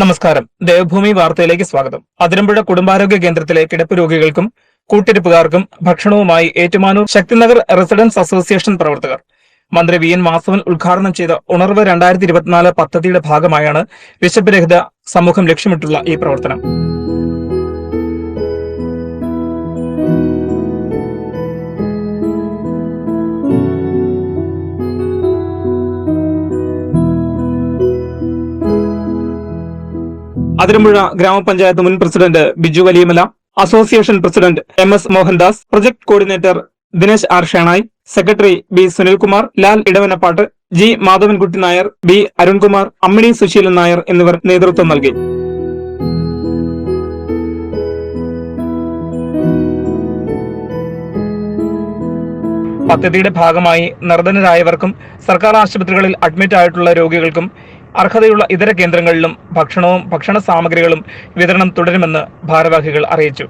നമസ്കാരം. ദേവഭൂമി വാർത്തയിലേക്ക് സ്വാഗതം. അതിരമ്പുഴ കുടുംബാരോഗ്യ കേന്ദ്രത്തിലെ കിടപ്പ് രോഗികൾക്കും കൂട്ടിരിപ്പുകാർക്കും ഭക്ഷണവുമായി ഏറ്റുമാനൂർ ശക്തിനഗർ റെസിഡൻസ് അസോസിയേഷൻ പ്രവർത്തകർ. മന്ത്രി വി എൻ വാസവൻ ഉദ്ഘാടനം ചെയ്ത ഉണർവ് രണ്ടായിരത്തി ഇരുപത്തിനാല് പദ്ധതിയുടെ ഭാഗമായാണ് വിശപ്പ് രഹിത സമൂഹം ലക്ഷ്യമിട്ടുള്ള ഈ പ്രവർത്തനം. അതിരമ്പുഴ ഗ്രാമപഞ്ചായത്ത് മുൻ president Biju Valiyamala association president M S Mohandas project coordinator Dinesh R Shenoy secretary B Sunilkumar Lal Edavanappattu G Madhavankutty Nair B Arunkumar Ammini Susheelan Nair എന്നിവർ നേതൃത്വം നൽകി. പദ്ധതിയുടെ ഭാഗമായി നിർധനരായവർക്കും സർക്കാർ ആശുപത്രികളിൽ അഡ്മിറ്റ് ആയിട്ടുള്ള രോഗികൾക്കും അർഹതയുള്ള ഇതര കേന്ദ്രങ്ങളിലും ഭക്ഷണവും ഭക്ഷണ സാമഗ്രികളും വിതരണം തുടരുമെന്ന് ഭാരവാഹികൾ അറിയിച്ചു.